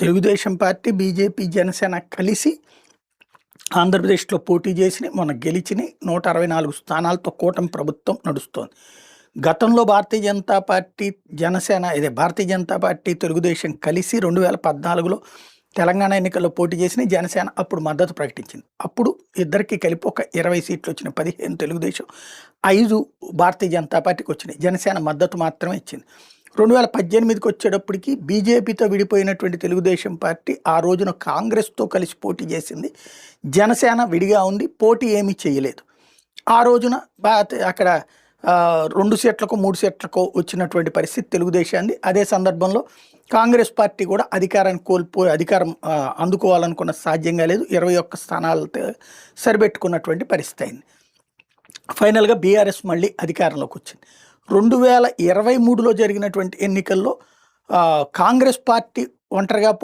Telugu Desam party BJP Janasena కలిసి ఆంధ్రప్రదేశ్లో పోటీ చేసిన మొన్న గెలిచిన నూట అరవై నాలుగు స్థానాలతో కూటమి ప్రభుత్వం నడుస్తోంది. గతంలో భారతీయ జనతా పార్టీ జనసేన ఇదే భారతీయ జనతా పార్టీ తెలుగుదేశం కలిసి రెండు వేల పద్నాలుగులో తెలంగాణ ఎన్నికల్లో పోటీ చేసిన జనసేన అప్పుడు మద్దతు ప్రకటించింది. అప్పుడు ఇద్దరికి కలిపి ఒక ఇరవై సీట్లు వచ్చిన పదిహేను తెలుగుదేశం ఐదు భారతీయ జనతా పార్టీకి వచ్చినాయి. జనసేన మద్దతు మాత్రమే ఇచ్చింది. రెండు వేల పద్దెనిమిదికి వచ్చేటప్పటికి బీజేపీతో విడిపోయినటువంటి తెలుగుదేశం పార్టీ ఆ రోజున కాంగ్రెస్తో కలిసి పోటీ చేసింది. జనసేన విడిగా ఉంది పోటీ ఏమీ చేయలేదు. ఆ రోజున అక్కడ రెండు సీట్లకు మూడు సీట్లకు వచ్చినటువంటి పరిస్థితి తెలుగుదేశాన్ని. అదే సందర్భంలో కాంగ్రెస్ పార్టీ కూడా అధికారాన్ని కోల్పోయి అధికారం అందుకోవాలనుకున్న సాధ్యంగా లేదు. ఇరవై ఒక్క స్థానాలతో సరిపెట్టుకున్నటువంటి పరిస్థితి అయింది. ఫైనల్గా బీఆర్ఎస్ మళ్ళీ అధికారంలోకి వచ్చింది. రెండు వేల ఇరవై మూడులో జరిగినటువంటి ఎన్నికల్లో కాంగ్రెస్ పార్టీ ఒంటరిగా